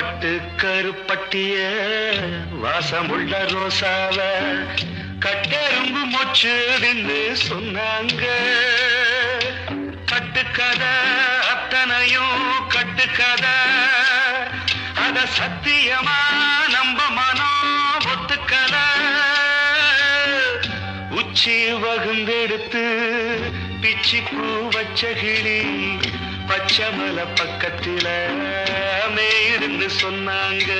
பட்டு கருப்பட்டிய வாசமுள்ள ரோசாவ கட்டெரும்பு மொச்சுதுன்னு சொன்னாங்க. கட்டுக்கதை அத்தனையும் கட்டுக்கதை அத சத்தியமா நம்ப மனம் ஒத்துக்கல உச்சி வகுந்தெடுத்து பிச்சி பூ வச்ச கிளி பச்சை மலை பக்கத்தில மே சொன்னாங்க.